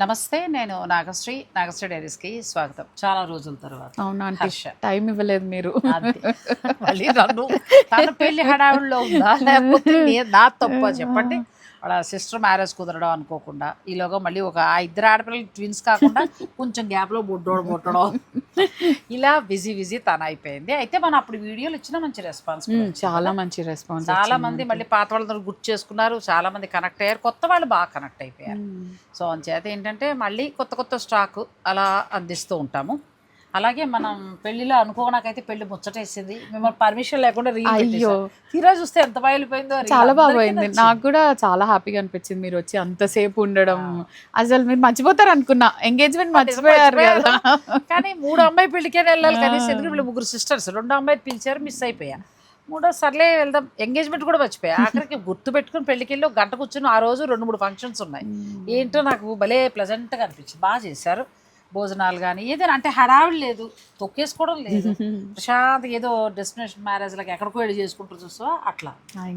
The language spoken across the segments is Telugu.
నమస్తే నేను నాగశ్రీ నాగశ్రీ డైరీస్కి స్వాగతం. చాలా రోజుల తర్వాత. అవునా హర్ష. టైం ఇవ్వలేదు మీరు. మళ్ళీ నన్ను తన పెళ్ళి హడావుల్లో ఉందా? లేకపోతే నా తప్ప చెప్పండి. వాళ్ళ సిస్టర్ మ్యారేజ్ కుదరడం అనుకోకుండా ఈలోగా మళ్ళీ ఒక ఆ ఇద్దరు ఆడపిల్లలు ట్విన్స్ కాకుండా కొంచెం గ్యాప్లో బుడ్డోడు పుట్టడం ఇలా బిజీ బిజీ తన అయిపోయింది. అయితే మనం అప్పుడు వీడియోలు ఇచ్చిన మంచి రెస్పాన్స్ చాలా మంచి రెస్పాన్స్ చాలా మంది మళ్ళీ పాత వాళ్ళతో గుర్తు చేసుకున్నారు. చాలా మంది కనెక్ట్ అయ్యారు. కొత్త వాళ్ళు బాగా కనెక్ట్ అయిపోయారు. సో అంచేత ఏంటంటే మళ్ళీ కొత్త కొత్త స్టాక్ అలా అందిస్తూ ఉంటాము. అలాగే మనం పెళ్ళిలో అనుకోనాకైతే పెళ్ళి ముచ్చటేసింది. మిమ్మల్ని పర్మిషన్ లేకుండా అయ్యో. తీరా చూస్తే ఎంత బయలుపోయిందో చాలా బాగా అందరికీ పోయింది నచ్చింది. నాకు కూడా చాలా హ్యాపీగా అనిపించింది మీరు వచ్చి అంతసేపు ఉండడం. అసలు మీరు మర్చిపోతారు అనుకున్నా. ఎంగేజ్మెంట్ మర్చిపోయారు కదా. కానీ మూడు అమ్మాయి పెళ్ళికే వెళ్ళాలి. కనీసం వీళ్ళు ముగ్గురు సిస్టర్స్ రెండు అమ్మాయి పిలిచారు మిస్ అయిపోయా. మూడో సర్లే వెళ్దాం. ఎంగేజ్మెంట్ కూడా మర్చిపోయా. ఆఖరికి గుర్తు పెట్టుకుని పెళ్ళికి వెళ్ళి గంట కూర్చుని ఆ రోజు రెండు మూడు ఫంక్షన్స్ ఉన్నాయి. ఏంటో నాకు భలే ప్లెజెంట్గా అనిపించింది. బాగా చేశారు. భోజనాలు కానీ ఏదైనా అంటే హడావిడి లేదు తొక్కేసుకోవడం లేదు. ప్రశాంత్ ఏదో డెస్టినేషన్ మ్యారేజ్లకు ఎక్కడికో వెళ్ళి చేసుకుంటారు చూసా అట్లా.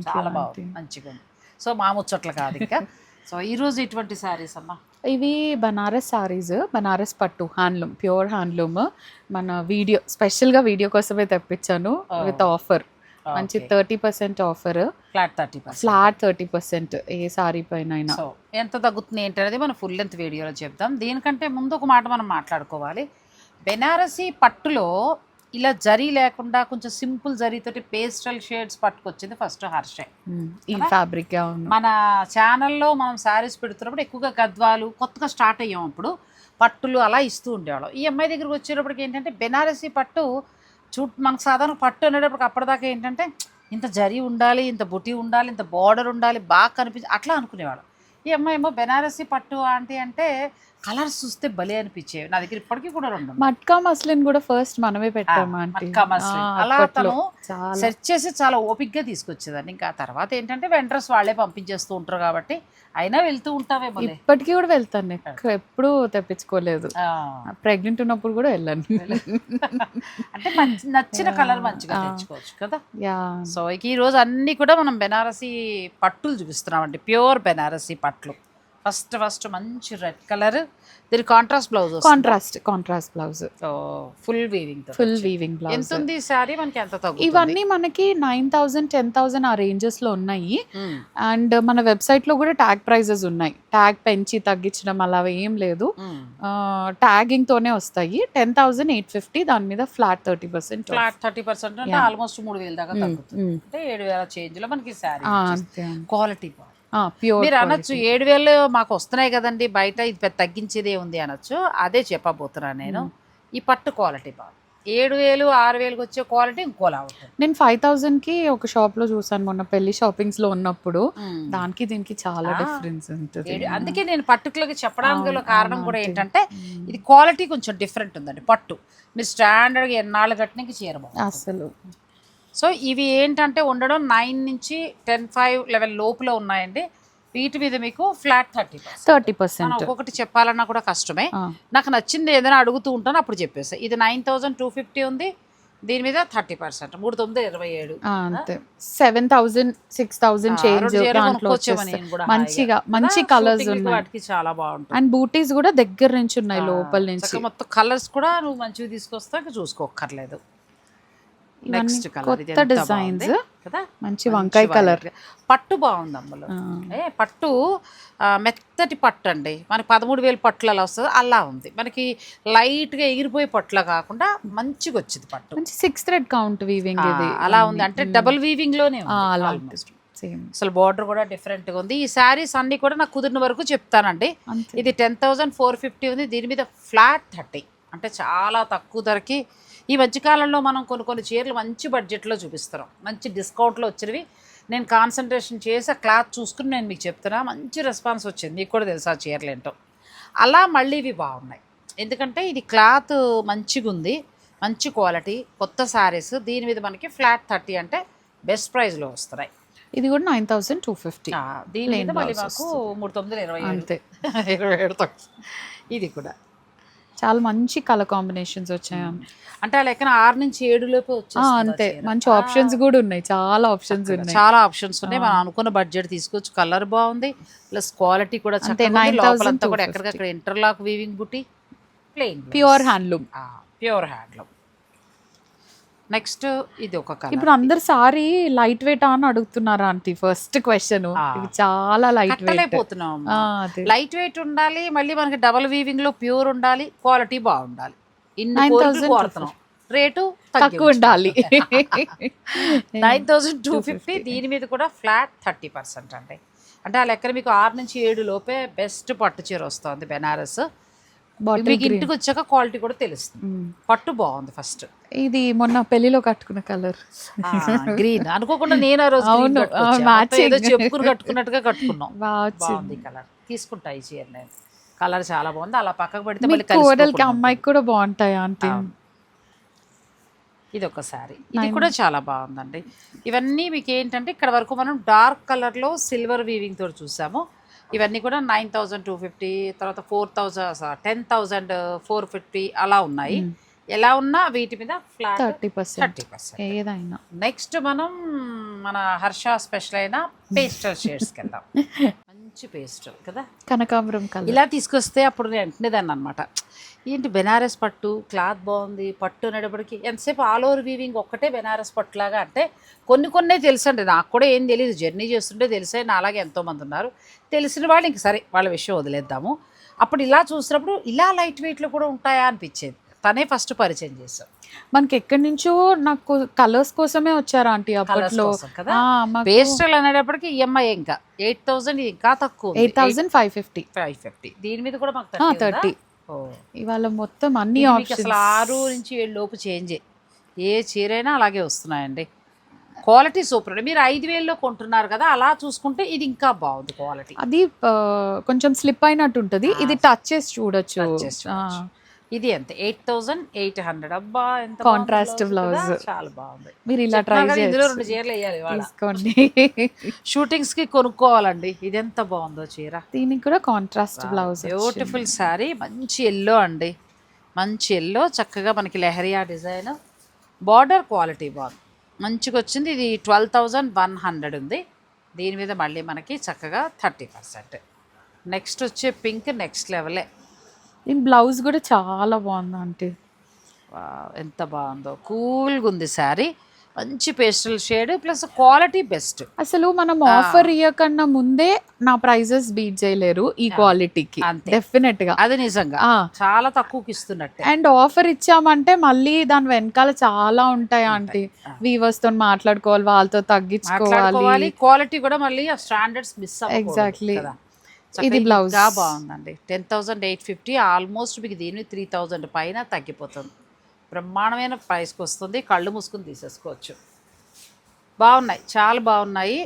చాలా. బాగుంది. మంచిగా ఉంది. సో మా ముచ్చట్లు కాదు ఇంకా. సో ఈ రోజు ఇటువంటి శారీస్ అమ్మా? ఇవి బనారస్ సారీస్ బనారస్ పట్టు హ్యాండ్లూమ్ ప్యూర్ హ్యాండ్లూమ్ మన వీడియో స్పెషల్గా వీడియో కోసమే తెప్పించాను. విత్ ఆఫర్ మంచి Okay. Thirty percent offer flat thirty flat thirty percent ఏ సారీ పైన సో ఎంత తగ్గుతుంది ఏంటనేది మనం ఫుల్ లెంత్ వీడియోలో చెప్దాం. దీనికంటే ముందు ఒక మాట మనం మాట్లాడుకోవాలి. బెనారసీ పట్టులో ఇలా జరీ లేకుండా కొంచెం సింపుల్ జరీతోటి పేస్టల్ షేడ్స్ పట్టుకొచ్చింది ఫస్ట్ హర్షే. ఈ? ఫ్యాబ్రిక్ మన ఛానల్లో మనం శారీస్ పెడుతున్నప్పుడు ఎక్కువగా గద్వాలు కొత్తగా స్టార్ట్ అయ్యాం అప్పుడు పట్టులు అలా ఇస్తూ ఉండేవాళ్ళం. ఈ అమ్మాయి దగ్గరికి వచ్చేటప్పటికి ఏంటంటే బెనారసీ పట్టు చూ మనకు సాధారణ పట్టు అనేటప్పుడు అప్పటిదాకా ఏంటంటే ఇంత జరీ ఉండాలి ఇంత బుటీ ఉండాలి ఇంత బార్డర్ ఉండాలి బాగా కనిపించి అట్లా అనుకునేవాడు ఈ అమ్మాయి ఏమో బెనారసీ పట్టు ఆంటీ అంటే కలర్స్ చూస్తే భలే అనిపించేవి. నా దగ్గర ఇప్పటికీ కూడా రెండు. మట్కా మస్లిన్ కూడా ఫస్ట్ మనమే పెట్టాము మట్కా మస్లిన్. అలా అప్పట్లో. తను చాలా. సెర్చ్ చేసి చాలా ఓపిక్గా తీసుకొచ్చేదాన్ని. ఇంకా తర్వాత ఏంటంటే వెంటర్స్ వాళ్ళే పంపించేస్తూ ఉంటారు కాబట్టి అయినా వెళ్తూ ఉంటావే భలే. ఇప్పటికీ కూడా వెళ్తాను. ఎప్పుడూ తెప్పించుకోలేదు. ప్రెగ్నెంట్ ఉన్నప్పుడు కూడా వెళ్ళాను. అంటే మంచి నచ్చిన కలర్ మంచిగా. తెచ్చుకోవచ్చు కదా. యా. సో ఈ రోజు అన్ని కూడా మనం బెనారసీ పట్టులు చూపిస్తున్నామండి. ప్యూర్ బెనారసీ పట్లు. ఫస్ట్ ఫస్ట్ మంచి రెడ్ కలర్. దీని contrast blouse contrast contrast blouse full weaving full weaving ఎంత బ్లౌజ్ ఉంది శారీ మనకి ఎంత తగ్గుతుంది? ఇవన్నీ మనకి నైన్ థౌజండ్ టెన్ థౌజండ్ ఆ రేంజెస్లో ఉన్నాయి. అండ్ మన వెబ్సైట్లో కూడా ట్యాగ్ ప్రైజెస్ ఉన్నాయి. ట్యాగ్ పెంచి తగ్గించడం అలా ఏం లేదు. ట్యాగింగ్ తోనే వస్తాయి. టెన్ థౌజండ్ ఎయిట్ ఫిఫ్టీ దాని మీద flat thirty percent flat thirty percent అంటే. ఆల్మోస్ట్ మూడు వేల దాకా తగ్గుతుంది. అంటే ఏడు వేల చేంజ్లో మనకి శారీ క్వాలిటీ ప్యూర్ మీరు అనొచ్చు ఏడు వేలు మాకు వస్తున్నాయి కదండి బయట ఇది పెద్ద తగ్గించేదే ఉంది అనొచ్చు. అదే చెప్పబోతున్నాను నేను. ఈ పట్టు క్వాలిటీ బాగుంది ఏడు వేలు ఆరు వేలకు వచ్చే క్వాలిటీ ఇంకోలా ఉంటుంది. నేను ఫైవ్ థౌజండ్కి ఒక షాప్లో చూసాను మొన్న పెళ్ళి షాపింగ్స్లో ఉన్నప్పుడు. దానికి దీనికి చాలా డిఫరెన్స్ ఉంటుంది. అందుకే నేను పర్టికులర్గా చెప్పడానికి గల కారణం కూడా. ఏంటంటే ఇది క్వాలిటీ కొంచెం డిఫరెంట్ ఉందండి పట్టు. మీరు స్టాండర్డ్గా ఎన్నాళ్ళు కట్టినకి చీరబాగు అసలు. సో ఇవి ఏంటంటే ఉండడం నైన్ నుంచి టెన్ ఫైవ్ లెవెల్ లోపల ఉన్నాయండి. వీటి మీద మీకు ఫ్లాట్ థర్టీ థర్టీ పర్సెంట్. ఒక్కొక్కటి చెప్పాలన్నా కూడా కష్టమే. నాకు నచ్చింది ఏదైనా అడుగుతూ ఉంటాను అప్పుడు చెప్పేసి ఇది నైన్ థౌజండ్ టూ ఫిఫ్టీ ఉంది దీని మీద థర్టీ పర్సెంట్. మూడు తొమ్మిది ఇరవై ఏడు. అంతే. సెవెన్ థౌజండ్ సిక్స్ థౌజండ్ ఆ, చేంజ్ మంచిగా. మంచి? కలర్స్ ఉన్నాయి. వాటికి చాలా బాగుంటుంది. అండ్ బూటీస్ కూడా దగ్గర నుంచి ఉన్నాయి లోపల నుంచి. మొత్తం కలర్స్ కూడా నువ్వు మంచిగా తీసుకొస్తా చూసుకోక్కర్లేదు. నెక్స్ట్ కలర్ కొత్త డిజైన్స్. కదా? మంచి వంకాయ కలర్. పట్టు బాగుంది అమ్మలో ఏ పట్టు మెత్తటి పట్టు అండి. మనకి పదమూడు వేలు పట్లు అలా వస్తుంది అలా ఉంది. మనకి లైట్గా ఎగిరిపోయే పట్టులా కాకుండా మంచిగా వచ్చింది పట్టు. మంచి సిక్స్ థ్రెడ్ కౌంట్ వీవింగ్ ఇది. అలా ఉంది. అంటే డబుల్ వీవింగ్లోనే ఉంది ఆ, అలా. సేమ్ అసలు బార్డర్ కూడా డిఫరెంట్గా ఉంది. ఈ శారీస్ అన్ని కూడా నాకు కుదిరిన వరకు చెప్తానండి. ఇది టెన్ థౌజండ్ ఫోర్ ఫిఫ్టీ ఉంది. దీని మీద ఫ్లాట్ థర్టీ అంటే చాలా తక్కువ ధరకి ఈ మధ్యకాలంలో మనం కొన్ని కొన్ని చీరలు మంచి బడ్జెట్లో చూపిస్తున్నాం. మంచి డిస్కౌంట్లో వచ్చినవి. నేను కాన్సన్ట్రేషన్ చేసి ఆ క్లాత్ చూసుకుని నేను మీకు చెప్తున్నా మంచి రెస్పాన్స్ వచ్చింది. మీకు కూడా తెలుసు ఆ చీరలు ఏంటో. అలా మళ్ళీ ఇవి బాగున్నాయి. ఎందుకంటే ఇది క్లాత్ మంచిగా ఉంది మంచి క్వాలిటీ కొత్త శారీస్ దీని మీద మనకి ఫ్లాట్ థర్టీ అంటే బెస్ట్ ప్రైస్లో వస్తున్నాయి. ఇది కూడా నైన్ థౌసండ్ టూ ఫిఫ్టీ దీని మీద మళ్ళీ మాకు మూడు తొమ్మిది ఇరవై అంతే. ఇరవై ఏడు ఇది కూడా. చాలా మంచి కలర్ కాంబినేషన్స్ వచ్చాయి. అంటే ఆ లెక్కన ఆరు నుంచి ఏడు లోపు అంతే? మంచి ఆప్షన్స్ కూడా ఉన్నాయి. చాలా ఆప్షన్స్ ఉన్నాయి. చాలా ఆప్షన్స్ ఉన్నాయి. మనం అనుకున్న బడ్జెట్ తీసుకోవచ్చు. కలర్ బాగుంది. ప్లస్ క్వాలిటీ కూడా అంతే, చక్కగా ఉంది. 9,250. లోపలంతా కూడా ఎక్కడికక్కడ ఇంటర్లాక్ వీవింగ్ బుట్టి plain pure handloom pure handloom next ఇది ఒక కలర్. ఇప్పుడు అందరు సారీ లైట్ వెయిట్ అని అడుగుతున్నారు ఆంటీ ఫస్ట్ క్వశ్చన్. ఇది చాలా లైట్ వెయిట్. లైట్ వెయిట్ ఉండాలి మళ్ళీ మనకి డబల్ వీవింగ్లో ప్యూర్ ఉండాలి క్వాలిటీ బాగుండాలి. ఇన్ని 9,250. కోరుతున్నాం రేటు తక్కువ ఉండాలి. నైన్ థౌసండ్ టూ ఫిఫ్టీ దీని మీద కూడా ఫ్లాట్ థర్టీ పర్సెంట్ అండి. అంటే ఆ లెక్కన మీకు ఆరు నుంచి ఏడు లోపే బెస్ట్ పట్టు చీర వస్తుంది బెనారస్. మీకు ఇంటికి వచ్చాక క్వాలిటీ కూడా తెలుస్తుంది. పట్టు బాగుంది ఫస్ట్ ఇది మొన్న పెళ్ళిలో కట్టుకున్న కలర్ గ్రీన్ అనుకోకుండా నేను ఆ రోజు అవును. చెప్పుకుని కట్టుకున్నట్టుగా కట్టుకున్నాం. బాగుంది కలర్ తీసుకుంటా ఈ చీర నేను. కలర్ చాలా బాగుంది. అలా పక్కకు పెడితే మళ్ళీ కోడలికి అమ్మాయికి కూడా బాగుంటాయి ఆంటీ. ఇది ఒక శారీ ఇది కూడా చాలా బాగుందండి. ఇవన్నీ మీకు ఏంటంటే ఇక్కడ వరకు మనం డార్క్ కలర్లో సిల్వర్ వీవింగ్ తోటి చూసాము. ఇవన్నీ కూడా నైన్ థౌజండ్ టూ ఫిఫ్టీ తర్వాత four thousand ten thousand four fifty అలా ఉన్నాయి. ఎలా ఉన్నా వీటి మీద flat thirty percent. Thirty percent. ఏదైనా. నెక్స్ట్ మనం మన హర్ష స్పెషల్ అయిన పేస్టల్ షేడ్స్కి వెళ్దాం. మంచి పేస్టల్ కదా? కనకాంబరం కలర్. ఇలా తీసుకొస్తే అప్పుడు నేను వెంటనేదాన్ని అనమాట ఏంటి బెనారస్ పట్టు? క్లాత్ బాగుంది. పట్టు అనేటప్పటికి ఎంతసేపు ఆల్ ఓవర్ వీవింగ్ ఒక్కటే బెనారస్ పట్టులాగా అంటే కొన్ని కొన్నే తెలుసండి. నాకు కూడా ఏం తెలియదు జర్నీ చేస్తుంటే తెలిసే నా అలాగే ఎంతోమంది ఉన్నారు. తెలిసిన వాళ్ళు ఇంక సరే వాళ్ళ విషయం వదిలేద్దాము. అప్పుడు ఇలా చూసినప్పుడు ఇలా లైట్ వెయిట్లో కూడా ఉంటాయా అనిపించేది. తనే ఫస్ట్ పరిచయం చేశాం మనకి ఎక్కడి నుంచో నాకు కలర్స్ కోసమే వచ్చారు ఆంటీ అప్పట్లో. పేస్టల్ అనేటప్పటికి ఈఎంఐ ఇంకా. ఎయిట్ థౌసండ్ ఇంకా తక్కువ eight thousand five fifty. Five fifty. దీని మీద కూడా మాకు థర్టీ ఇవాళ మొత్తం అన్ని అసలు ఆరు నుంచి ఏడు లోపు చేంజ్. ఏ చీరైనా అలాగే వస్తున్నాయండి. క్వాలిటీ సూపర్ అండి. మీరు ఐదు వేల్లో కొంటున్నారు కదా అలా చూసుకుంటే ఇది ఇంకా బాగుంది క్వాలిటీ. అది కొంచెం స్లిప్ అయినట్టు ఉంటది ఇది టచ్ చేసి చూడొచ్చు. ఇది ఎంత ఎయిట్ థౌసండ్ ఎయిట్ హండ్రెడ్. అబ్బా ఎంత blouse. కదా? చాలా బాగుంది. మీరు ఇలా ట్రై ఇందులో రెండు చీరలు వేయాలి తీసుకోండి. షూటింగ్స్కి కొనుక్కోవాలండి. ఇది ఎంత బాగుందో చీర. దీనికి కూడా కాంట్రాస్ట్ బ్లౌజ్ బ్యూటిఫుల్ శారీ మంచి ఎల్లో అండి. మంచి ఎల్లో చక్కగా మనకి లెహరియా డిజైన్. బార్డర్ క్వాలిటీ బాగుంది. మంచిగా వచ్చింది. ఇది ట్వెల్వ్ థౌజండ్ వన్ హండ్రెడ్ ఉంది. దీని మీద మళ్ళీ మనకి చక్కగా థర్టీ పర్సెంట్. నెక్స్ట్ వచ్చే పింక్ నెక్స్ట్ లెవెలే దీని బ్లౌజ్ కూడా చాలా బాగుంది ఆంటీ. వావ్, ఎంత బాగుందో. కూల్గా ఉంది శారీ. మంచి pastel shade plus quality best. అసలు మనం ఆఫర్ ఇవ్వకన్నా ముందే నా ప్రైజెస్ బీట్ చేయలేరు ఈ క్వాలిటీకి. డెఫినెట్గా. అది నిజంగా. చాలా తక్కువకి ఇస్తున్నట్టే. అండ్ ఆఫర్ ఇచ్చామంటే మళ్ళీ దాని వెనకాల చాలా ఉంటాయి ఆంటీ. వీవర్స్తో మాట్లాడుకోవాలి వాళ్ళతో తగ్గించుకోవాలి. క్వాలిటీ కూడా మళ్ళీ స్టాండర్డ్స్ మిస్ Exactly. ఇది. ఇంకా బాగుందండి. Ten thousand eight fifty almost మీకు దీని త్రీ థౌజండ్ పైన తగ్గిపోతుంది. బ్రహ్మాండమైన ప్రైస్కి వస్తుంది. కళ్ళు మూసుకుని తీసేసుకోవచ్చు. బాగున్నాయి. చాలా బాగున్నాయి.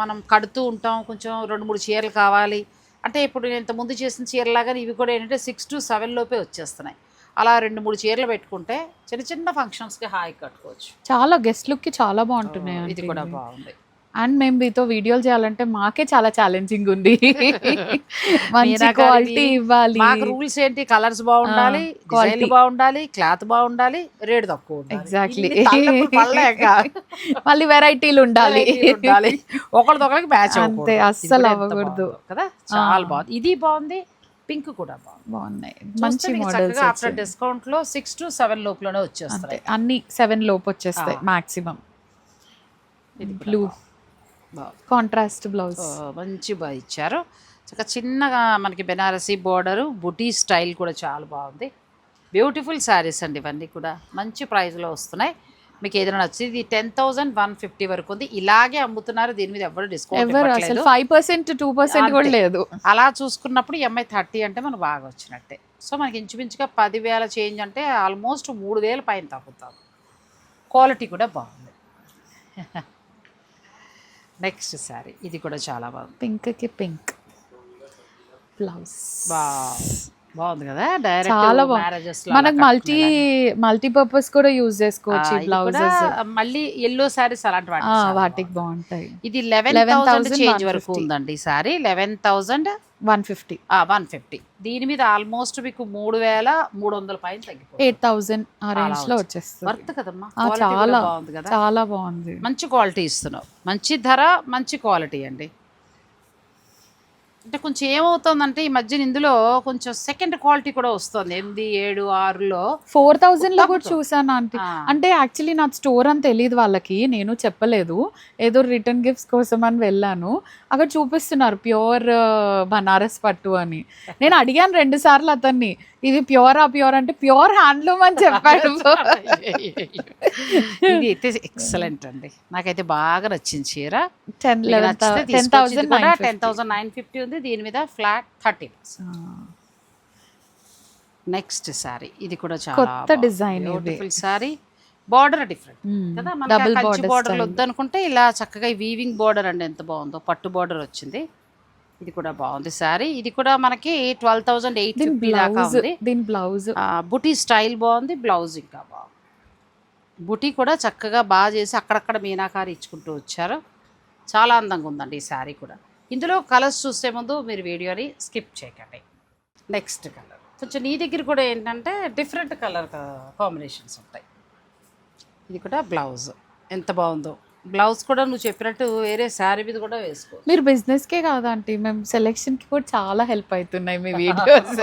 మనం కడుతూ ఉంటాం. కొంచెం రెండు మూడు చీరలు కావాలి. అంటే ఇప్పుడు నేను ఇంతకుముందు చేసిన చీరలాగా ఇవి కూడా ఏంటంటే సిక్స్ టు సెవెన్ లోపే వచ్చేస్తున్నాయి. అలా రెండు మూడు చీరలు పెట్టుకుంటే చిన్న చిన్న ఫంక్షన్స్కి హాయి కట్టుకోవచ్చు. చాలా గెస్ట్ లుక్కి చాలా బాగుంటున్నాయి ఇది కూడా. బాగుంది. అండ్ మేము మీతో వీడియోలు చేయాలంటే మాకే చాలా ఛాలెంజింగ్ ఉంది. మంచి క్వాలిటీ ఇవ్వాలి. మాకు రూల్స్ ఏంటి? కలర్స్ బాగుండాలి. డిజైన్ బాగుండాలి క్లాత్ బాగుండాలి రేట్ తక్కువ పడలేక మళ్ళీ వెరైటీలు ఉండాలి. ఒకరిదొకరికి మ్యాచ్ అంతే, అస్సలు అవ్వకూడదు. కదా? చాలా బాగుంది. ఇది బాగుంది పింక్ కూడా బాగున్నాయి. మంచి మోడల్స్ ఆఫ్టర్ డిస్కౌంట్లో సిక్స్ టు సెవెన్ లోపలనే వచ్చేస్తాయి. అన్ని సెవెన్ లోపు వచ్చేస్తాయి. Maximum blue. Contrast blouse. మంచి బాగా ఇచ్చారు. చక్కగా చిన్నగా మనకి బెనారసీ బోర్డరు బుటీ స్టైల్ కూడా చాలా బాగుంది. బ్యూటిఫుల్ శారీస్ అండి ఇవన్నీ కూడా. మంచి ప్రైస్లో వస్తున్నాయి. మీకు ఏదైనా నచ్చింది ఇది టెన్ థౌజండ్ వన్ ఫిఫ్టీ వరకు ఉంది. ఇలాగే అమ్ముతున్నారు. దీని మీద ఎవరు discount five percent two percent కూడా. లేదు. అలా చూసుకున్నప్పుడు ఎంఐ థర్టీ అంటే మనకు బాగా వచ్చినట్టే. సో మనకి ఇంచుమించుగా పదివేల చేంజ్ అంటే ఆల్మోస్ట్ మూడు వేల పైన తగ్గుతాం. క్వాలిటీ కూడా బాగుంది. నెక్స్ట్ శారీ. ఇది కూడా చాలా బాగుంది. పింక్కి పింక్. బ్లౌజ్. బా బాగుంది కదా? డైరెక్ట్ చాలా బాగుంది. మనకు మల్టీ మల్టీపర్పస్ కూడా యూజ్ చేసుకోవచ్చు బ్లౌజెస్ మళ్ళీ ఎల్లో సారీస్ అలాంటి వాటికి. బాగుంటాయి. ఇది లెవెన్ థౌసండ్ 11,150. చేంజ్ వరకు ఉందండి ఈ sari eleven thousand one fifty one fifty దీని మీద ఆల్మోస్ట్ మీకు మూడు వేల మూడు వందల పైన తగ్గిపోతుంది. ఎయిట్ థౌసండ్ ఆ రేంజ్లో వచ్చు. వచ్చేస్తుంది. వర్త్ కదమ్మా? చాలా బాగుంది కదా? చాలా బాగుంది. మంచి క్వాలిటీ ఇస్తున్నావు. మంచి ధర మంచి క్వాలిటీ అండి. అంటే కొంచెం ఏమవుతుందంటే ఈ మధ్యన ఇందులో కొంచెం సెకండ్ క్వాలిటీ కూడా వస్తుంది. ఎనిమిది ఏడు ఆరులో. ఫోర్ థౌజండ్లో కూడా. చూసాను ఆంటీ. ఆ, అంటే యాక్చువల్లీ నా స్టోర్ అని తెలియదు వాళ్ళకి. నేను చెప్పలేదు. ఏదో రిటర్న్ గిఫ్ట్స్ కోసం అని వెళ్ళాను. అక్కడ చూపిస్తున్నారు ప్యూర్ బనారస్ పట్టు అని. నేను అడిగాను రెండు సార్లు అతన్ని ఇది ప్యూర్ ఆ ప్యూర్ అంటే ప్యూర్ హ్యాండ్లూమ్ అని చెప్పాడు. ఇది అయితే ఎక్సలెంట్ అండి నాకైతే బాగా నచ్చింది చీర ten ten thousand nine fifty ఉంది దీని మీద ఫ్లాట్ థర్టీ నెక్స్ట్ సారీ ఇది కూడా చాలా కొత్త ఇది. బ్యూటిఫుల్ సారీ బార్డర్ డిఫరెంట్ కదా? మనకి డబుల్ కంచి బార్డర్ వద్దనుకుంటే ఇలా చక్కగా వీవింగ్ బార్డర్ అండి ఎంత బాగుందో. పట్టు బార్డర్ వచ్చింది. ఇది కూడా బాగుంది సారీ ఇది కూడా మనకి ట్వెల్వ్ థౌసండ్ ఎయిట్ దీని ఫిఫ్టీ దాకా బ్లౌజ్ ఉంది. దీని బ్లౌజ్ బుటీ స్టైల్ బాగుంది. బ్లౌజ్ ఇంకా బాగుంది. బుటీ కూడా చక్కగా బాగా చేసి అక్కడక్కడ మీనాకారి ఇచ్చుకుంటూ వచ్చారు. చాలా అందంగా ఉందండి ఈ శారీ కూడా. ఇందులో కలర్స్ చూసే ముందు మీరు వీడియోని స్కిప్ చేయకండి. నెక్స్ట్ కలర్ కొంచెం నీ దగ్గర కూడా ఏంటంటే డిఫరెంట్ కలర్ కాంబినేషన్స్ ఉంటాయి. ఇది కూడా బ్లౌజ్ ఎంత బాగుందో. బ్లౌజ్ కూడా నువ్వు చెప్పినట్టు వేరే శారీ మీద కూడా వేసుకో మీరు బిజినెస్ కే కాదంటే మేము సెలెక్షన్కి కూడా చాలా హెల్ప్ అవుతున్నాయి మీ వీడియోస్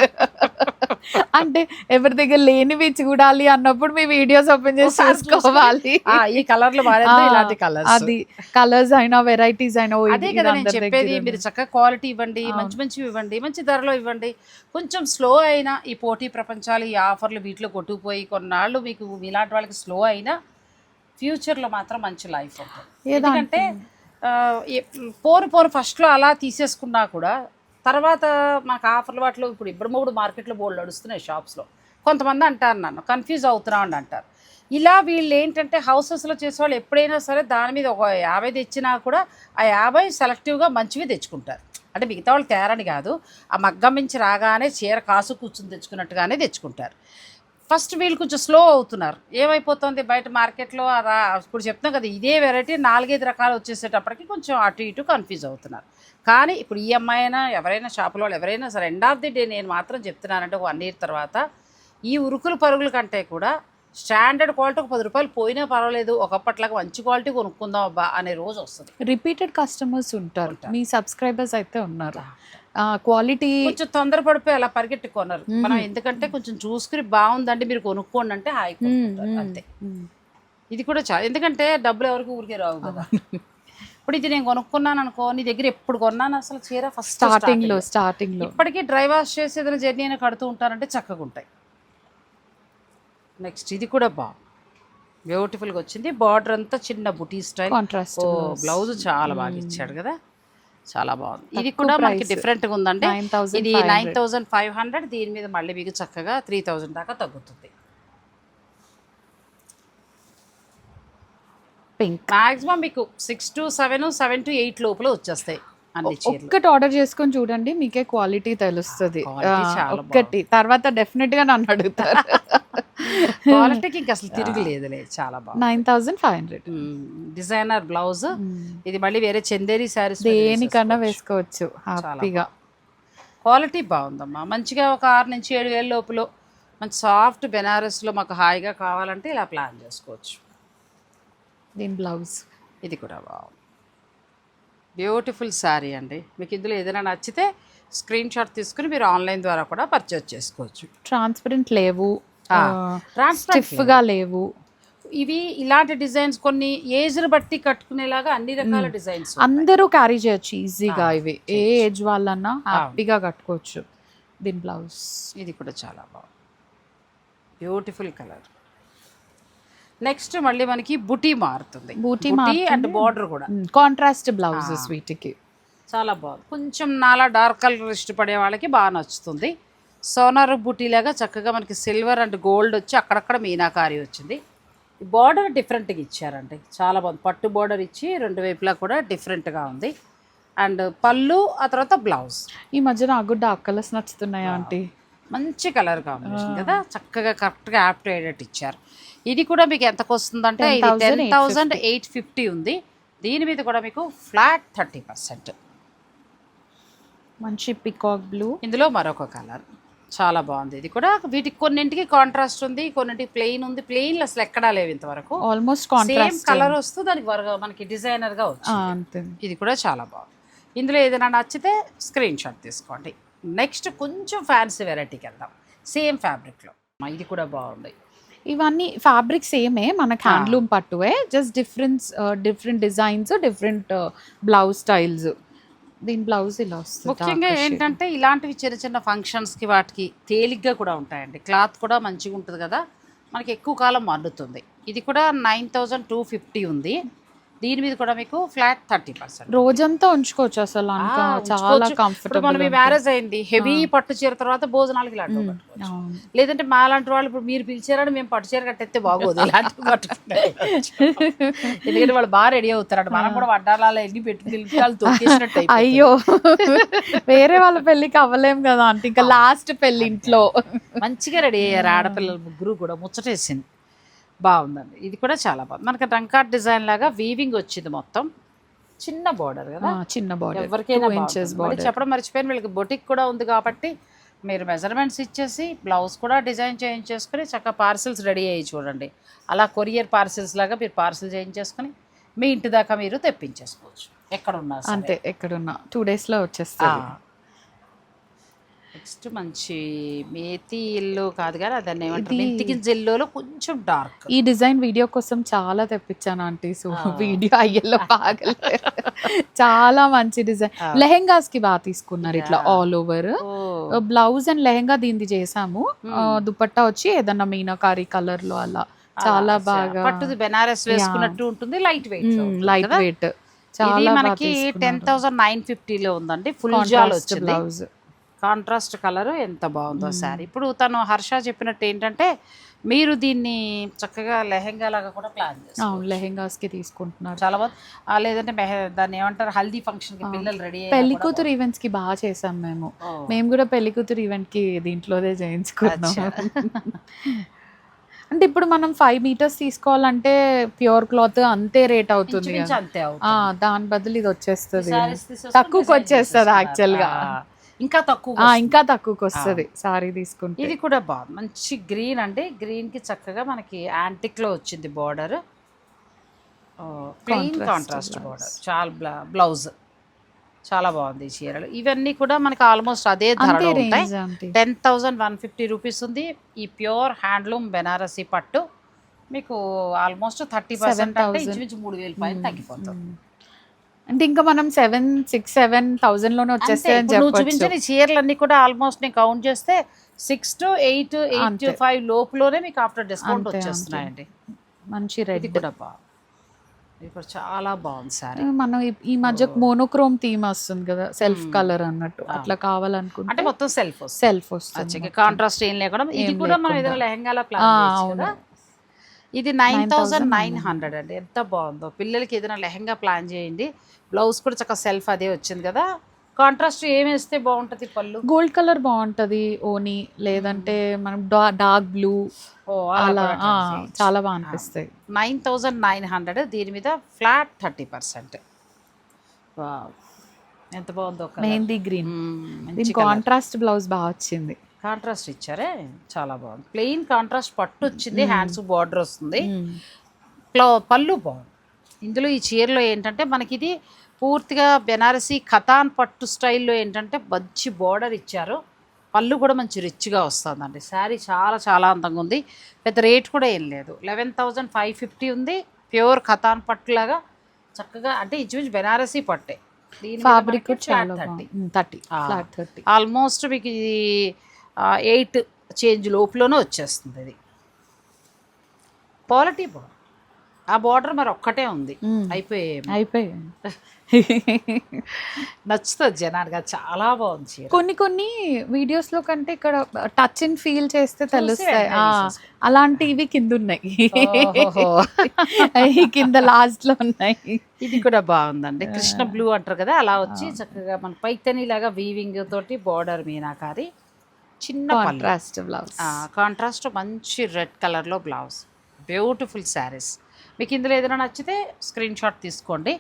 అంటే ఎవరి దగ్గర లేనివి చూడాలి అన్నప్పుడు మీ వీడియోస్ ఓపెన్ చేసి చూసుకోవాలి. ఈ కలర్లు ఆ, ఇలాంటి కలర్స్ అది. కలర్స్ అయినా వెరైటీస్ అయినా అదే కదా నేను చెప్పేది మీరు చక్కగా క్వాలిటీ ఇవ్వండి. మంచి మంచివి ఇవ్వండి మంచి ధరలో ఇవ్వండి. కొంచెం స్లో అయినా ఈ పోటీ ప్రపంచాలు ఈ ఆఫర్లు వీటిలో కొట్టుకుపోయి కొన్నాళ్ళు మీకు మీలాంటి వాళ్ళకి స్లో అయినా ఫ్యూచర్లో మాత్రం మంచి లైఫ్ ఉంటుంది. ఎందుకంటే పోరు పోరు ఫస్ట్లో అలా తీసేసుకున్నా కూడా తర్వాత మాకు ఆఫర్లు వాటిలో ఇప్పుడు ఇప్పుడు మూడు మార్కెట్లో బోర్డు నడుస్తున్నాయి షాప్స్లో. కొంతమంది అంటారు నన్ను కన్ఫ్యూజ్ అవుతున్నాను అని అంటారు. ఇలా వీళ్ళు ఏంటంటే హౌసెస్లో చేసేవాళ్ళు ఎప్పుడైనా సరే దాని మీద ఒక యాభై తెచ్చినా కూడా ఆ యాభై సెలెక్టివ్గా మంచివి తెచ్చుకుంటారు. అంటే మిగతా వాళ్ళు తేరని కాదు. ఆ మగ్గం నుంచి రాగానే చీర కాసు కూర్చుని తెచ్చుకున్నట్టుగానే తెచ్చుకుంటారు. ఫస్ట్ వీళ్ళు కొంచెం స్లో అవుతున్నారు. ఏమైపోతుంది? బయట మార్కెట్లో రా ఇప్పుడు చెప్తున్నాం కదా ఇదే వెరైటీ నాలుగైదు రకాలు వచ్చేసేటప్పటికి కొంచెం అటు ఇటు కన్ఫ్యూజ్ అవుతున్నారు. కానీ ఇప్పుడు ఈ అమ్మాయి అయినా ఎవరైనా షాపులో వాళ్ళు ఎవరైనా సరే ఎండ్ ఆఫ్ ది డే నేను మాత్రం చెప్తున్నానంటే వన్ ఇయర్ తర్వాత ఈ ఉరుకులు పరుగుల కంటే కూడా స్టాండర్డ్ క్వాలిటీ ఒక పది రూపాయలు పోయినా పర్వాలేదు ఒకప్పట్లాగా మంచి క్వాలిటీ కొనుక్కుందాం అబ్బా అనే రోజు వస్తుంది. రిపీటెడ్ కస్టమర్స్ ఉంటారు. ఉంటారు. మీ సబ్స్క్రైబర్స్ అయితే ఉన్నారు. క్వాలిటీ కొంచెం తొందరపడిపోయి అలా పరిగెట్టి కొనరు మ్మ్. మనం ఎందుకంటే కొంచెం చూసుకుని బాగుందండి మీరు కొనుక్కోండి అంటే హాయి. అంతే. ఇది కూడా చాలా. ఎందుకంటే డబ్బులు ఎవరికి ఊరికే రావు కదా. ఇప్పుడు ఇది నేను కొనుక్కున్నాను అనుకో నీ దగ్గర ఎప్పుడు కొన్నాను? అసలు చీర ఫస్ట్ స్టార్టింగ్లో స్టార్టింగ్లో. ఇప్పటికీ డ్రై వాష్ చేసి ఏదైనా జర్నీ అయినా కడుతూ ఉంటారంటే చక్కగా ఉంటాయి. నెక్స్ట్ ఇది కూడా బాగుంది. బ్యూటిఫుల్గా వచ్చింది. బార్డర్ అంతా చిన్న బుటీ స్టైల్ కాంట్రాస్ట్ బ్లౌజ్ చాలా బాగా ఇచ్చాడు కదా. చాలా బాగుంది. ఇది కూడా మనకి. డిఫరెంట్గా ఉందండి నైన్ థౌసండ్ ఇది నైన్ థౌజండ్ ఫైవ్ హండ్రెడ్ దీని మీద మళ్ళీ మీకు చక్కగా త్రీ థౌజండ్ దాకా తగ్గుతుంది. పింక్. మాక్సిమం మీకు six to seven seven to eight లోపల వచ్చేస్తాయి. ఒక్కటి ఆర్డర్ చేసుకొని చూడండి మీకే క్వాలిటీ తెలుస్తుంది. చాలా ఒక్కటి. తర్వాత డెఫినెట్గా నన్ను అడుగుతారు. క్వాలిటీకి ఇంకా అసలు తిరగలేదులే చాలా బాగుంది. Nine thousand five hundred designer blouse ఇది మళ్ళీ వేరే చందేరి శారీస్ దేనికన్నా వేసుకోవచ్చు హ్యాపీగా క్వాలిటీ బాగుందమ్మా. మంచిగా ఒక ఆరు నుంచి ఏడు వేల లోపల మంచి సాఫ్ట్ బెనారస్లో మాకు హాయిగా కావాలంటే ఇలా ప్లాన్ చేసుకోవచ్చు. దీని బ్లౌజ్ ఇది కూడా బాగుంది. బ్యూటిఫుల్ శారీ అండి. మీకు ఇందులో ఏదైనా నచ్చితే స్క్రీన్ షాట్ తీసుకుని మీరు ఆన్లైన్ ద్వారా కూడా పర్చేజ్ చేసుకోవచ్చు. ట్రాన్స్పరెంట్ లేవు. ఆ, transparent స్టిఫ్గా లేవు. ఇవి ఇలాంటి డిజైన్స్ కొన్ని ఏజ్ని బట్టి కట్టుకునేలాగా అన్ని రకాల డిజైన్స్ అందరూ క్యారీ చేయొచ్చు ఈజీగా ఇవి. ఏ ఏజ్ వాళ్ళన్నా హ్యాపీగా కట్టుకోవచ్చు. దీని బ్లౌజ్ ఇది కూడా చాలా బాగుంది. బ్యూటిఫుల్ కలర్ నెక్స్ట్ మళ్ళీ మనకి బుటీ మారుతుంది. బూటీ అండ్ బార్డర్ కూడా. కాంట్రాస్ట్ బ్లౌజెస్ వీటికి. చాలా బాగుంది. కొంచెం నాలా డార్క్ కలర్ ఇష్టపడే వాళ్ళకి బాగా నచ్చుతుంది. సోనార్ బుటీలాగా చక్కగా మనకి సిల్వర్ అండ్ గోల్డ్ వచ్చి అక్కడక్కడ మీనాకారి వచ్చింది. బార్డర్ డిఫరెంట్గా ఇచ్చారండి. చాలా బాగుంది. పట్టు బార్డర్ ఇచ్చి రెండు వైపులా కూడా డిఫరెంట్గా ఉంది. అండ్ పళ్ళు ఆ తర్వాత బ్లౌజ్. ఈ మధ్య నాకు కూడా డార్క్ కలర్స్ నచ్చుతున్నాయా ఆంటీ? మంచి కలర్ కాంబినేషన్ కదా. చక్కగా కరెక్ట్గా యాప్ట్ అయ్యేటట్టు ఇచ్చారు. ఇది కూడా మీకు ఎంతకు వస్తుందంటే ఇది టెన్ 10,850. థౌజండ్ ఎయిట్ ఫిఫ్టీ ఉంది. దీని మీద కూడా మీకు ఫ్లాట్ థర్టీ పర్సెంట్. మంచి పికాక్ బ్లూ. ఇందులో మరొక కలర్. చాలా బాగుంది. ఇది కూడా వీటికి కొన్నింటికి కాంట్రాస్ట్ ఉంది కొన్నింటికి ప్లెయిన్ ఉంది. ప్లెయిన్ అసలు ఎక్కడా లేవు ఇంతవరకు. ఆల్మోస్ట్ సేమ్ కలర్ వస్తూ దానికి వరగా మనకి డిజైనర్గా వచ్చింది. ఇది కూడా చాలా బాగుంది. ఇందులో ఏదైనా నచ్చితే స్క్రీన్ షాట్ తీసుకోండి. నెక్స్ట్ కొంచెం ఫ్యాన్సీ వెరైటీకి వెళ్దాం. సేమ్ ఫ్యాబ్రిక్లో. ఇది కూడా బాగుంది. ఇవన్నీ ఫ్యాబ్రిక్ సేమే మనకి handloom పట్టువే just difference different designs different blouse styles. దీని బ్లౌజ్ ఇలా వస్తుంది. ముఖ్యంగా. ఏంటంటే ఇలాంటివి చిన్న చిన్న ఫంక్షన్స్కి వాటికి తేలిగ్గా కూడా ఉంటాయండి. క్లాత్ కూడా మంచిగా ఉంటుంది కదా. మనకి ఎక్కువ కాలం మన్నుతుంది ఇది కూడా నైన్ థౌజండ్ టూ ఫిఫ్టీ ఉంది. దీని మీద కూడా మీకు ఫ్లాట్ థర్టీ పర్సెంట్ రోజంతా ఉంచుకోవచ్చు అసలు చాలా కంఫర్టబుల్ మనం మ్యారేజ్ అయింది. హెవీ పట్టు చీర తర్వాత భోజనాలకి కట్టుకోవచ్చు లేదంటే మా లాంటి వాళ్ళు ఇప్పుడు మీరు పిలిచారని మేము పట్టు చీర కట్టేస్తే బాగోదు. ఇలాంటివి ఎందుకంటే వాళ్ళు బాగా రెడీ అవుతారు మనం కూడా వడ్డాలలో ఎన్ని పెట్టుకుని. అయ్యో. వేరే వాళ్ళ పెళ్ళికి అవ్వలేం కదా అంటే ఇంకా లాస్ట్ పెళ్ళి ఇంట్లో. మంచిగా రెడీ అయ్యారు ఆడపిల్లలు ముగ్గురు కూడా ముచ్చటేసింది. బాగుందండి. ఇది కూడా చాలా బాగుంది. మనకి రంకాట్ డిజైన్ లాగా వీవింగ్ వచ్చింది మొత్తం. చిన్న బార్డర్ కదా? చిన్న బార్డర్ ఎవరికైనా ఇంచెస్ చెప్పడం మర్చిపోయాను వీళ్ళకి బొటిక్ కూడా ఉంది కాబట్టి మీరు మెజర్మెంట్స్ ఇచ్చేసి బ్లౌజ్ కూడా డిజైన్ చేయించేసుకుని చక్కగా పార్సిల్స్ రెడీ అయ్యి చూడండి. అలా కొరియర్ పార్సిల్స్ లాగా మీరు పార్సిల్ చేయించేసుకుని మీ ఇంటి దాకా మీరు తెప్పించేసుకోవచ్చు. ఎక్కడ ఉన్నా సరే. అంతే ఎక్కడున్నా. టూ డేస్లో వచ్చేస్తుంది. నెక్స్ట్ మంచి మేతి ఎల్లో కాదు కానీ అదాన్ని ఏమంటారు? కొంచెం డార్క్ ఈ డిజైన్ వీడియో కోసం చాలా తెప్పించాను ఆంటీ సో వీడియో అయ్యల్లో బాగలే చాలా మంచి డిజైన్. లెహెంగాస్కి బాగా తీసుకున్నారు ఇట్లా all over blouse and lehenga దీనిది చేసాము. ఆ, దుపట్టా వచ్చి ఏదన్నా మీనాకారి కలర్లో అలా. చాలా బాగా. పట్టుది బెనారస్ వేసుకున్నట్టు ఉంటుంది లైట్ వెయిట్ లైట్ వెయిట్ చాలా మనకి టెన్ థౌసండ్ నైన్ ఫిఫ్టీలో ఉందండి ఫుల్ జాల్ వచ్చింది. బ్లౌజ్ కాంట్రాస్ట్ కలర్ ఎంత బాగుందో శారీ ఇప్పుడు తను హర్ష చెప్పినట్టు ఏంటంటే మీరు దీన్ని చక్కగా లెహెంగా లాగా కూడా ప్లాన్ చేస్తారు అవును లెహెంగాస్కి తీసుకుంటున్నారు. చాలా బాగుంది ఆ, లేదంటే మెహ దాన్ని ఏమంటారు హల్దీ ఫంక్షన్కి పిల్లలు రెడీ పెళ్ళి కూతురు ఈవెంట్స్కి బాగా చేసాం మేము. మేము కూడా పెళ్ళి కూతురు ఈవెంట్కి దీంట్లోదే చేయించుకున్నాం. అంటే ఇప్పుడు మనం ఫైవ్ మీటర్స్ తీసుకోవాలంటే ప్యూర్ క్లాత్ అంతే రేట్ అవుతుంది దాని బదులు ఇది వచ్చేస్తుంది. తక్కువకి వచ్చేస్తుంది చేసేసుకున్నారు. ఇంకా తక్కువ ఇంకా తక్కువకి వస్తుంది సారీ తీసుకుంటే. ఇది కూడా బాగుంది. మంచి గ్రీన్ అంటే గ్రీన్కి చక్కగా మనకి యాంటిక్లో వచ్చింది border. Plain Contrast contrast. Border. చాలా బ్లౌజ్. చాలా బాగుంది ఈ చీరలు. ఇవన్నీ కూడా మనకి ఆల్మోస్ట్ అదే ధరలో ఉంటాయి. అంటే ten thousand one fifty rupees ఉంది. ఈ ప్యూర్ హ్యాండ్లూమ్ బెనారసీ పట్టు. మీకు ఆల్మోస్ట్ థర్టీ పర్సెంట్ అంటే 7,000. ఇంచుమించు మూడు వేలు పైన తగ్గిపోతుంది. అంటే ఇంకా మనం సెవెన్ సిక్స్ సెవెన్ థౌసండ్లోనే వచ్చేస్తే అని నువ్వు చూపించిన చీరలన్నీ కూడా ఆల్మోస్ట్ నేను కౌంట్ చేస్తే సిక్స్ టు ఎయిట్ ఎయిట్ అంతే. ఫైవ్ లోపులోనే మీకు ఆఫ్టర్ డిస్కౌంట్ వచ్చేస్తున్నాయండి. మంచి రెడ్ కూడా బాగుంది చాలా బాగుంది సారీ. మనం ఈ- మధ్య మోనోక్రోమ్ థీమ్ వస్తుంది కదా సెల్ఫ్ కలర్ అన్నట్టు. అట్లా అంటే కావాలనుకుంటే మొత్తం సెల్ఫ్ సెల్ఫ్ వస్తుంది కాంట్రాస్ట్ ఏం లేకుండా ఇది కూడా మనం. ఏదైనా లెహంగాలో ప్లాన్ అవును. ఇది నైన్ థౌజండ్ నైన్ హండ్రెడ్ అండి. ఎంత బాగుందో. పిల్లలకి ఏదైనా లెహంగా ప్లాన్ చేయండి. బ్లౌజ్ కూడా చక్కగా సెల్ఫ్ అదే వచ్చింది కదా. కాంట్రాస్ట్ ఏం వేస్తే బాగుంటది పళ్ళు? గోల్డ్ కలర్ బాగుంటది ఓని లేదంటే మనం డార్క్ బ్లూ. ఓ అలా చాలా బాగా అనిపిస్తాయి. నైన్ థౌజండ్ నైన్ హండ్రెడ్ దీని మీద ఫ్లాట్ థర్టీ పర్సెంట్. ఎంత బాగుందో మెహందీ గ్రీన్. దీని కాంట్రాస్ట్ బ్లౌజ్ బాగా వచ్చింది. కాంట్రాస్ట్ ఇచ్చారే? చాలా బాగుంది. ప్లెయిన్ కాంట్రాస్ట్ పట్టు వచ్చింది హ్యాండ్స్ బార్డర్ వస్తుంది. ప్లో పళ్ళు బాగుంది. ఇందులో ఈ చీరలో ఏంటంటే మనకి ఇది పూర్తిగా బెనారసీ ఖతాన్ పట్టు స్టైల్లో ఏంటంటే మంచి బార్డర్ ఇచ్చారు. పళ్ళు కూడా మంచి రిచ్గా వస్తుందండి. శారీ చాలా చాలా అందంగా ఉంది పెద్ద రేట్ కూడా ఏం లేదు. లెవెన్ థౌజండ్ ఫైవ్ ఫిఫ్టీ ఉంది. ప్యూర్ ఖతాన్ పట్టులాగా చక్కగా అంటే ఇంచుమించు బెనారసీ పట్టే. ఫ్యాబ్రిక్ థర్టీ థర్టీ ఆల్మోస్ట్ మీకు ఇది ఎయిట్ చేంజ్ లోపులోనే వచ్చేస్తుంది ఇది క్వాలిటీ బాగుంది ఆ బార్డర్ మరి ఒక్కటే ఉంది. అయిపోయి అయిపోయాయి నచ్చుతుంది జనానికి అది చాలా బాగుంది కొన్ని కొన్ని వీడియోస్లో కంటే ఇక్కడ టచ్ అండ్ ఫీల్ చేస్తే తెలుస్తాయి. అలాంటివి కింద ఉన్నాయి. కింద లాస్ట్లో ఉన్నాయి. ఇది కూడా బాగుందండి. కృష్ణ బ్లూ అంటారు కదా అలా వచ్చి చక్కగా మన పైతని లాగా వీవింగ్ తోటి బార్డర్ మీనాకారి చిన్న కాంట్రాస్ట్ బ్లౌజ్ కాంట్రాస్ట్ మంచి రెడ్ కలర్లో బ్లౌజ్ బ్యూటిఫుల్ శారీస్ మీకు ఇందులో ఏదైనా నచ్చితే స్క్రీన్ షాట్ తీసుకోండి.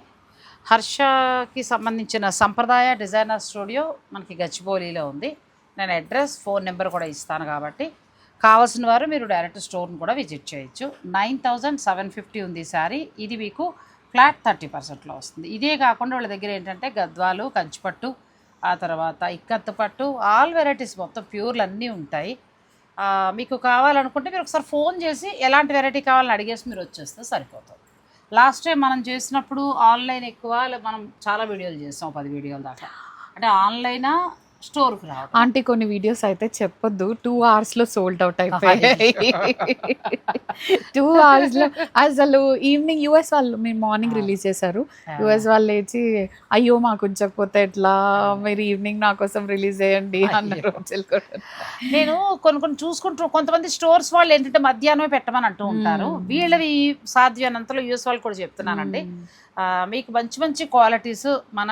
హర్షకి సంబంధించిన సంప్రదాయ డిజైనర్ స్టూడియో మనకి గచ్చిబౌలిలో ఉంది. నేను అడ్రస్ ఫోన్ నెంబర్ కూడా ఇస్తాను కాబట్టి కావాల్సిన వారు మీరు డైరెక్ట్ స్టోర్ని కూడా విజిట్ చేయొచ్చు. నైన్ థౌజండ్ సెవెన్ ఫిఫ్టీ ఉంది శారీ ఇది మీకు ఫ్లాట్ థర్టీ పర్సెంట్లో వస్తుంది. ఇదే కాకుండా వాళ్ళ దగ్గర ఏంటంటే గద్వాలు కంచిపట్టు ఆ తర్వాత ఇక్కత్తు పట్టు ఆల్ వెరైటీస్ మొత్తం ప్యూర్లు అన్నీ ఉంటాయి. మీకు కావాలనుకుంటే మీరు ఒకసారి ఫోన్ చేసి ఎలాంటి వెరైటీ కావాలని అడిగేసి మీరు వచ్చేస్తే సరిపోతుంది. లాస్ట్ టైం మనం చేసినప్పుడు ఆన్లైన్ ఎక్కువ మనం చాలా వీడియోలు చేస్తాం పది వీడియోల దాకా. అంటే ఆన్లైనా రావడం ఆంటీ కొన్ని వీడియోస్ అయితే చెప్పొద్దు. టూ అవర్స్లో సోల్డ్ అవుట్ అయిపోయాయి. టూ అవర్స్లో అసలు ఈవినింగ్ యుఎస్ వాళ్ళు మీరు మార్నింగ్ రిలీజ్ చేశారు. యుఎస్ వాళ్ళు లేచి అయ్యో మాకు ఉంచకపోతే ఎట్లా? మీరు ఈవినింగ్ నా కోసం రిలీజ్ చేయండి అన్న అయ్యో. రోజులు కూడా. నేను కొన్ని కొన్ని చూసుకుంటూ కొంతమంది స్టోర్స్ వాళ్ళు ఏంటంటే మధ్యాహ్నమే పెట్టమని అంటూ ఉంటారు. వీళ్ళవి సాధ్యమైనంతలో యూఎస్ వాళ్ళు కూడా చెప్తున్నానండి మీకు మంచి మంచి క్వాలిటీస్ మన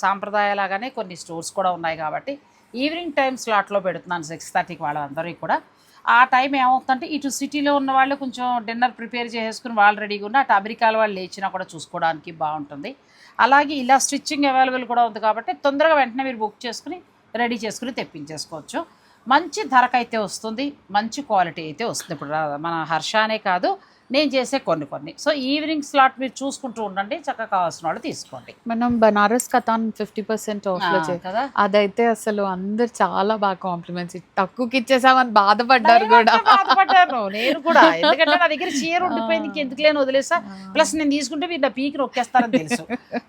సాంప్రదాయలాగానే కొన్ని స్టోర్స్ కూడా ఉన్నాయి కాబట్టి ఈవినింగ్ టైం స్లాట్లో పెడుతున్నాను సిక్స్ థర్టీకి వాళ్ళందరికీ కూడా. ఆ టైం ఏమవుతుందంటే ఇటు సిటీలో ఉన్న వాళ్ళు కొంచెం డిన్నర్ ప్రిపేర్ చేసుకుని వాళ్ళు రెడీగా ఉన్న అటు అమెరికాలో వాళ్ళు లేచినా కూడా చూసుకోవడానికి బాగుంటుంది. అలాగే ఇలా స్టిచ్చింగ్ అవైలబుల్ కూడా ఉంది కాబట్టి తొందరగా వెంటనే మీరు బుక్ చేసుకుని రెడీ చేసుకుని తెప్పించేసుకోవచ్చు. మంచి ధరకైతే వస్తుంది మంచి క్వాలిటీ అయితే వస్తుంది. ఇప్పుడు రా- మన హర్ష అనే కాదు నేను చేసే కొన్ని కొన్ని. సో ఈవినింగ్ స్లాట్ మీరు చూసుకుంటూ ఉండండి. చక్కగా కావాల్సిన వాళ్ళు తీసుకోండి. మనం బనారస్ కథాన్ ఫిఫ్టీ పర్సెంట్ ఆఫ్ కదా? అదైతే అసలు అందరు చాలా బాగా కాంప్లిమెంట్స్ తక్కువకి ఇచ్చేసామని బాధపడ్డారు కూడా. బాధపడ్డాను. నేను కూడా. ఎందుకంటే నా దగ్గర చీర ఉండిపోయింది. ఇంకెందుకు లేని వదిలేసా? ప్లస్ నేను తీసుకుంటే వీడు నా పీకి నొక్కేస్తారని తెలుసు.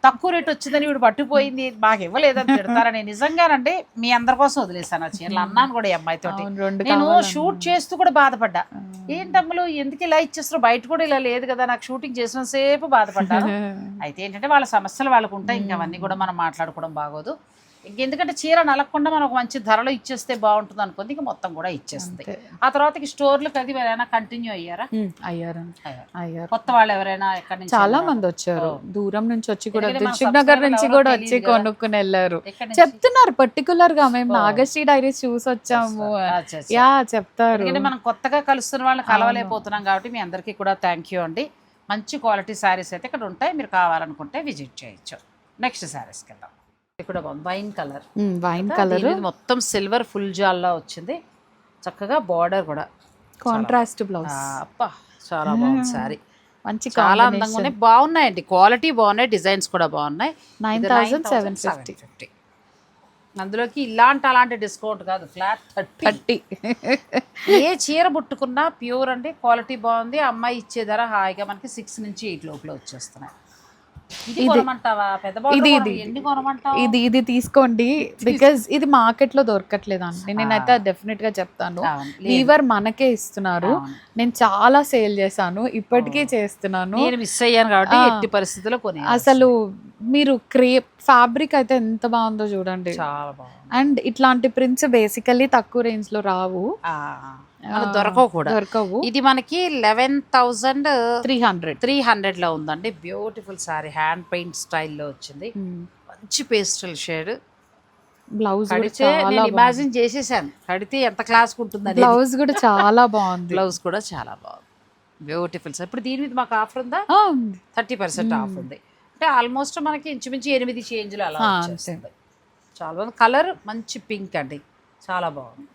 తక్కువ రేట్ వచ్చిందని వీడు పట్టుకుపోయింది. మాకు ఇవ్వలేదని తిడతారని నిజంగానంటే మీ అందరి కోసం వదిలేసాను ఆ చీరలు. అన్నాను కూడా ఈ అమ్మాయితోటి. రెండు నేను. షూట్ చేస్తూ కూడా బాధపడ్డా. ఏంటమ్మలు? ఎందుకు ఇలా ఇచ్చేస్తారు బయట కూడా ఇలా లేదు కదా నాకు షూటింగ్ చేసిన సేపు బాధపడ్డాను. అయితే ఏంటంటే వాళ్ళ సమస్యలు వాళ్ళకు ఉంటాయి ఇంకా అవన్నీ కూడా మనం మాట్లాడుకోవడం బాగోదు. ఇంకెందుకంటే చీర నలగకుండా మనం ఒక మంచి ధరలో ఇచ్చేస్తే బాగుంటుంది అనుకుంది ఇంకా మొత్తం కూడా ఇచ్చేస్తుంది అంతే. ఆ తర్వాతకి స్టోర్లకు అది ఎవరైనా కంటిన్యూ అయ్యారా అయ్యారు అయ్యారు. కొత్త వాళ్ళు ఎవరైనా ఎక్కడి నుంచి చాలా? మంది వచ్చారు. దూరం నుంచి వచ్చి కూడా ఎందుకంటే మన దిల్సుఖ్ నగర్ subscriber నుంచి కూడా వచ్చి. కొనుక్కుని వెళ్ళారు? చెప్తున్నారు పర్టికులర్గా మేము. నాగశ్రీ డైరీస్ చూసి వచ్చాము. యా చెప్తారు ఎందుకంటే మనం కొత్తగా కలుస్తున్న వాళ్ళని కలవలేకపోతున్నాం కాబట్టి మీ అందరికీ కూడా థ్యాంక్ యూ అండి మంచి క్వాలిటీ శారీస్ అయితే ఇక్కడ ఉంటాయి మీరు కావాలనుకుంటే విజిట్ చేయొచ్చు నెక్స్ట్ శారీస్కి వెళ్దాం కూడా బాగుంది వైన్ కలర్. Wine colour. మొత్తం సిల్వర్ ఫుల్ జాల్లో వచ్చింది. చక్కగా బార్డర్ కూడా. కాంట్రాస్ట్ బ్లౌజ్ అబ్బా చాలా బాగుంది శారీ. మంచి చాలా అందంగా ఉన్నాయి బాగున్నాయండి. క్వాలిటీ బాగున్నాయి. డిజైన్స్ కూడా బాగున్నాయి. Nine thousand seven fifty. 9,750. అందులోకి ఇలాంటి అలాంటి డిస్కౌంట్ కాదు. Flat thirty. థర్టీ. ఏ చీర పుట్టుకున్నా ప్యూర్ అండి. క్వాలిటీ బాగుంది. అమ్మాయి ఇచ్చే ధర హాయిగా మనకి సిక్స్ నుంచి ఎయిట్ లోపల వచ్చేస్తున్నాయి. ఇది ఇది, ఇది, తీసుకోండి. బికాజ్ ఇది మార్కెట్లో దొరకట్లేదు అండి నేనైతే డెఫినెట్గా చెప్తాను. వీవర్ మనకే ఇస్తున్నారు. నేను చాలా సేల్ చేశాను. ఇప్పటికీ చేస్తున్నాను. నేను మిస్ అయ్యాను కాబట్టి. ఎట్టి పరిస్థితుల్లో అసలు మీరు క్రేప్ ఫ్యాబ్రిక్ అయితే ఎంత బాగుందో చూడండి. చాలా బాగుంది. అండ్ ఇట్లాంటి ప్రింట్స్ బేసికల్లీ తక్కువ రేంజ్లో రావు దొరకవు కూడా. దొరకవు. ఇది మనకి eleven thousand three hundred. Three హండ్రెడ్లో ఉందండి. బ్యూటిఫుల్ సారీ హ్యాండ్ పెయింట్ స్టైల్లో వచ్చింది. మంచి పేస్టల్ షేడ్. బ్లౌజ్ కడితే నేను ఇమాజిన్ చేసేసాను. కడితే ఎంత క్లాస్ ఉంటుందని. బ్లౌజ్ కూడా చాలా బాగుంది. బ్లౌజ్ కూడా చాలా బాగుంది. Beautiful sir. ఇప్పుడు దీని మీద మాకు ఆఫర్ ఉంది. థర్టీ పర్సెంట్ ఆఫ్ ఉంది. అంటే ఆల్మోస్ట్ మనకి ఇంచుమించు ఎనిమిది చేంజ్లు అలా వచ్చేస్తుంది చాలా బాగుంది. కలర్ మంచి పింక్ అండి. చాలా బాగుంది.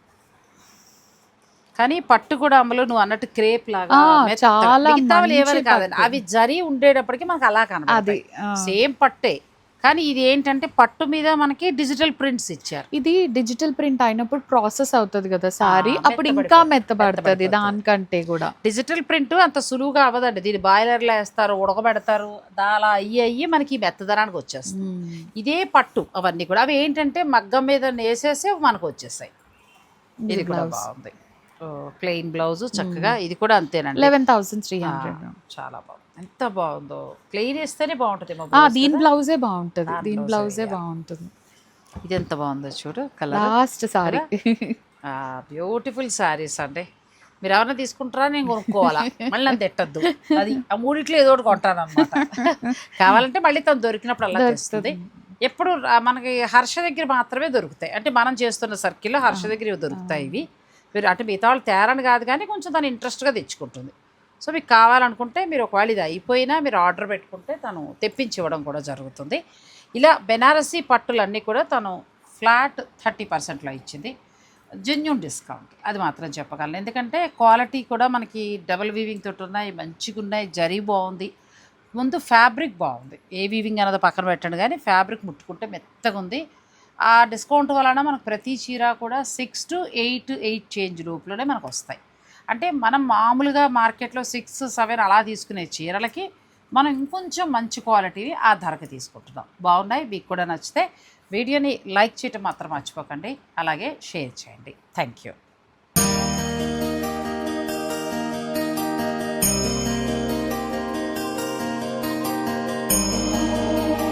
కానీ పట్టు కూడా అమ్మలో నువ్వు అన్నట్టు క్రేప్ లాగా. చాలా ఏమని కాదండి. అవి జరి ఉండేటప్పటికి మనకు అలా కనబడతాయి. సేమ్ పట్టే. కానీ ఇది ఏంటంటే పట్టు మీద మనకి డిజిటల్ ప్రింట్స్ ఇచ్చారు. ఇది డిజిటల్ ప్రింట్ అయినప్పుడు ప్రాసెస్ అవుతుంది కదా సారీ? అప్పుడు ఇంకా. మెత్తబడుతుంది. దానికంటే కూడా. డిజిటల్ ప్రింట్ అంత సులువుగా అవ్వదండి. దీన్ని బాయిలర్లో వేస్తారు ఉడకబెడతారు దా- అలా అయ్యి అయ్యి మనకి మెత్తదనానికి వచ్చేస్తుంది. ఇదే పట్టు అవన్నీ కూడా. అవి ఏంటంటే మగ్గం మీద వేసేసి మనకు వచ్చేసాయి. ఇది కూడా బాగుంది. ప్లెయిన్ బ్లౌజ్ చక్కగా ఇది కూడా అంతేనండి. Eleven thousand three hundred. చాలా బాగుంది. ఎంత బాగుందో. ప్లెయిన్ వేస్తేనే బాగుంటుంది దీని బ్లౌజే బాగుంటది. దాని బ్లౌజే. బాగుంటుంది. ఇది ఎంత బాగుందో చూడు colour. Last sari. Beautiful saris అండి. మీరు ఎవరైనా తీసుకుంటారా నేను కొనుక్కోవాలా? మళ్ళీ నన్ను తిట్టద్దు. అది ఆ మూడిట్లో ఏదో ఒకటి కొంటాను అనమాట కావాలంటే మళ్ళీ తను దొరికినప్పుడు అలా తెస్తుంది ఎప్పుడు మనకి హర్ష దగ్గర మాత్రమే దొరుకుతాయి. అంటే మనం చేస్తున్న సర్కిల్లో హర్ష దగ్గర దొరుకుతాయి ఇవి. మీరు అంటే మిగతా వాళ్ళు తేరని కాదు కానీ కొంచెం తను ఇంట్రెస్ట్గా తెచ్చుకుంటుంది. సో మీకు కావాలనుకుంటే మీరు ఒకవేళ ఇది అయిపోయినా మీరు ఆర్డర్ పెట్టుకుంటే తను తెప్పించి ఇవ్వడం కూడా జరుగుతుంది. ఇలా బెనారసీ పట్టులన్నీ కూడా తను ఫ్లాట్ థర్టీ పర్సెంట్లో ఇచ్చింది. Genuine discount. అది మాత్రం చెప్పగలను. ఎందుకంటే క్వాలిటీ కూడా మనకి డబుల్ వీవింగ్ తోటి ఉన్నాయి మంచిగా ఉన్నాయి జరీ బాగుంది. ముందు ఫ్యాబ్రిక్ బాగుంది. ఏ వీవింగ్ అన్నది పక్కన పెట్టండి కానీ ఫ్యాబ్రిక్ ముట్టుకుంటే మెత్తగా ఉంది. ఆ డిస్కౌంట్ వలన మనకు ప్రతి చీర కూడా six to eight eight change లోపులోనే మనకు వస్తాయి. అంటే మనం మామూలుగా మార్కెట్లో సిక్స్ సెవెన్ అలా తీసుకునే చీరలకి మనం ఇంకొంచెం మంచి క్వాలిటీని ఆ ధరకు తీసుకుంటున్నాం. బాగున్నాయి? మీకు కూడా నచ్చితే వీడియోని లైక్ చేయటం మాత్రం మర్చిపోకండి. అలాగే షేర్ చేయండి. Thank you.